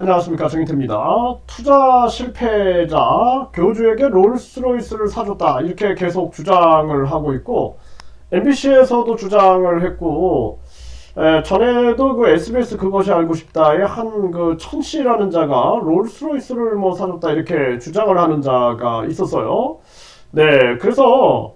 안녕하십니까 정인태입니다. 투자 실패자 교주에게 롤스로이스를 사줬다 이렇게 계속 주장을 하고 있고 MBC에서도 주장을 했고 에, 전에도 그 SBS 그것이 알고 싶다에 한 그 천씨라는 자가 롤스로이스를 뭐 사줬다 이렇게 주장을 하는 자가 있었어요. 네, 그래서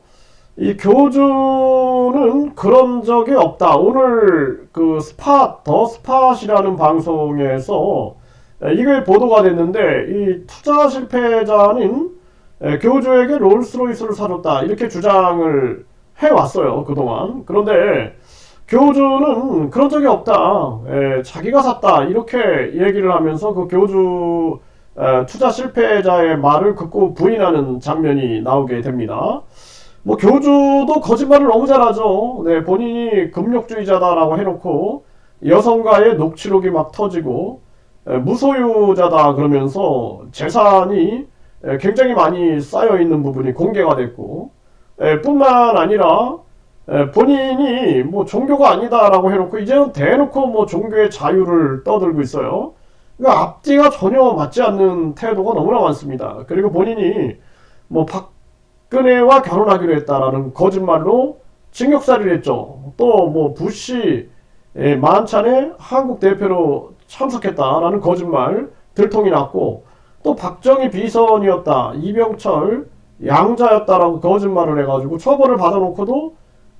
이 교주는 그런 적이 없다. 오늘 그 스팟 더 스팟이라는 방송에서 에, 이게 보도가 됐는데 이 투자 실패자는 에, 교주에게 롤스로이스를 사줬다 이렇게 주장을 해왔어요 그동안. 그런데 교주는 그런 적이 없다. 에, 자기가 샀다 이렇게 얘기를 하면서 그 교주 에, 투자 실패자의 말을 극구 부인하는 장면이 나오게 됩니다. 뭐 교주도 거짓말을 너무 잘하죠. 네, 본인이 금욕주의자다라고 해놓고 여성과의 녹취록이 막 터지고 에, 무소유자다 그러면서 재산이 에, 굉장히 많이 쌓여 있는 부분이 공개가 됐고 에, 뿐만 아니라 에, 본인이 뭐 종교가 아니다라고 해놓고 이제는 대놓고 뭐 종교의 자유를 떠들고 있어요. 그러니까 앞뒤가 전혀 맞지 않는 태도가 너무나 많습니다. 그리고 본인이 뭐 박근혜와 결혼하기로 했다라는 거짓말로 징역살이를 했죠. 또 뭐 부시 예, 만찬에 한국 대표로 참석했다라는 거짓말 들통이 났고 또 박정희 비선이었다 이병철 양자였다라고 거짓말을 해가지고 처벌을 받아놓고도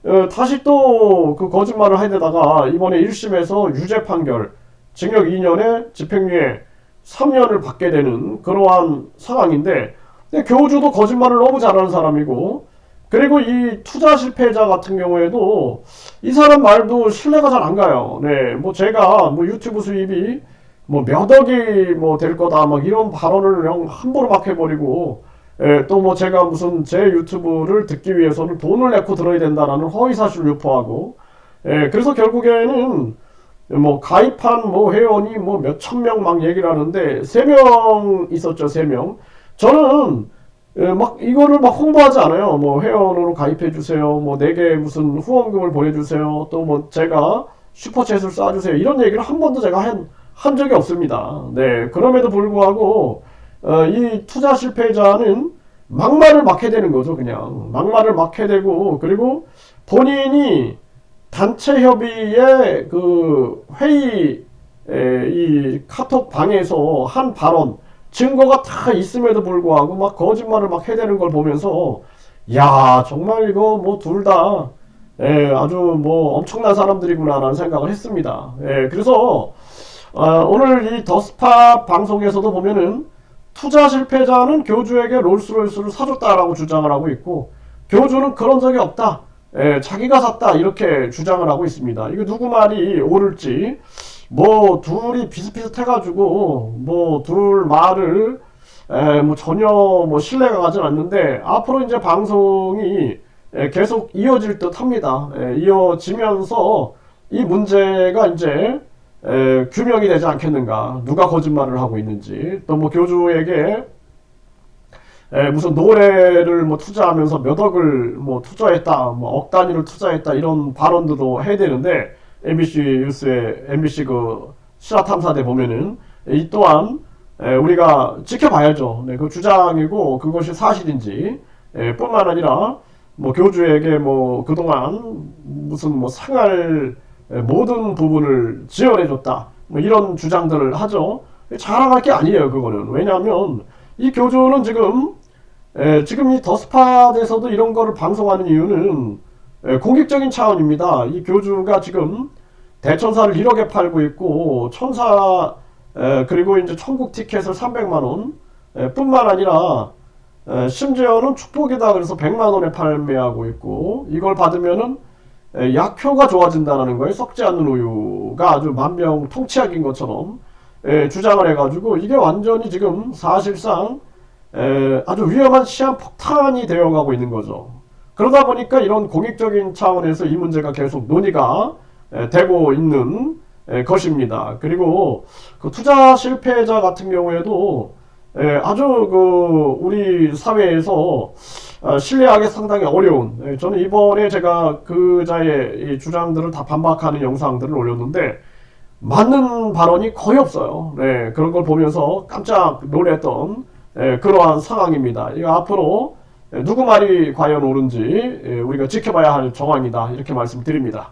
어, 다시 또 그 거짓말을 해대다가 이번에 1심에서 유죄 판결 징역 2년에 집행유예 3년을 받게 되는 그러한 상황인데 근데 교주도 거짓말을 너무 잘하는 사람이고 그리고 이 투자 실패자 같은 경우에도 이 사람 말도 신뢰가 잘 안 가요. 네, 뭐 제가 뭐 유튜브 수입이 뭐 몇 억이 뭐 될 거다 막 이런 발언을 그냥 함부로 막 해버리고 예, 또 뭐 제가 무슨 제 유튜브를 듣기 위해서는 돈을 내고 들어야 된다라는 허위 사실을 유포하고 예, 그래서 결국에는 뭐 가입한 뭐 회원이 뭐 몇천 명 막 얘기를 하는데 세 명 있었죠 세 명. 저는 예, 막 이거를 막 홍보하지 않아요. 뭐 회원으로 가입해 주세요. 뭐 내게 무슨 후원금을 보내주세요. 또 뭐 제가 슈퍼챗을 쏴주세요. 이런 얘기를 한 번도 제가 한, 한 적이 없습니다. 네 그럼에도 불구하고 어, 이 투자 실패자는 막말을 막 해대는 거죠, 그냥. 막말을 막 해대고, 그리고 본인이 단체 협의의 그 회의, 에, 이 카톡 방에서 한 발언, 증거가 다 있음에도 불구하고 막 거짓말을 막 해대는 걸 보면서, 야, 정말 이거 뭐 둘 다, 예, 아주 뭐 엄청난 사람들이구나라는 생각을 했습니다. 예, 그래서, 어, 오늘 이 더스팟 방송에서도 보면은 투자 실패자는 교주에게 롤스로이스를 사줬다라고 주장을 하고 있고 교주는 그런 적이 없다. 예, 자기가 샀다 이렇게 주장을 하고 있습니다. 이거 누구 말이 옳을지 뭐 둘이 비슷비슷해가지고 뭐 둘 말을 에, 뭐 전혀 뭐 신뢰가 가진 않는데 앞으로 이제 방송이 에, 계속 이어질 듯 합니다. 에, 이어지면서 이 문제가 이제 에, 규명이 되지 않겠는가. 누가 거짓말을 하고 있는지. 또 뭐 교주에게 에, 무슨 노래를 뭐 투자하면서 몇 억을 뭐 투자했다, 뭐 억 단위를 투자했다 이런 발언들도 해야 되는데 MBC 뉴스에 MBC 그 실화 탐사대 보면은 이 또한 에, 우리가 지켜봐야죠. 네, 그 주장이고 그것이 사실인지 에, 뿐만 아니라 뭐 교주에게 뭐 그동안 무슨 뭐 생활 모든 부분을 지원해줬다. 뭐 이런 주장들을 하죠. 자랑할 게 아니에요, 그거는. 왜냐하면 이 교주는 지금 에, 지금 이 더스팟에서도 이런 거를 방송하는 이유는 에, 공익적인 차원입니다. 이 교주가 지금 대천사를 1억에 팔고 있고 천사 에, 그리고 이제 천국 티켓을 300만 원 에, 뿐만 아니라 에, 심지어는 축복이다 그래서 100만 원에 판매하고 있고 이걸 받으면은 에, 약효가 좋아진다는 거예요. 썩지 않는 우유가 아주 만병 통치약인 것처럼 에, 주장을 해가지고 이게 완전히 지금 사실상 에, 아주 위험한 시한 폭탄이 되어가고 있는 거죠. 그러다 보니까 이런 공익적인 차원에서 이 문제가 계속 논의가 에, 되고 있는 에, 것입니다. 그리고 그 투자 실패자 같은 경우에도 에, 아주 그 우리 사회에서 어, 신뢰하기 상당히 어려운. 예, 저는 이번에 제가 그자의 이 주장들을 다 반박하는 영상들을 올렸는데 맞는 발언이 거의 없어요. 네, 그런 걸 보면서 깜짝 놀랐던 예, 그러한 상황입니다. 이거 앞으로 예, 누구 말이 과연 옳은지 예, 우리가 지켜봐야 할 정황이다 이렇게 말씀드립니다.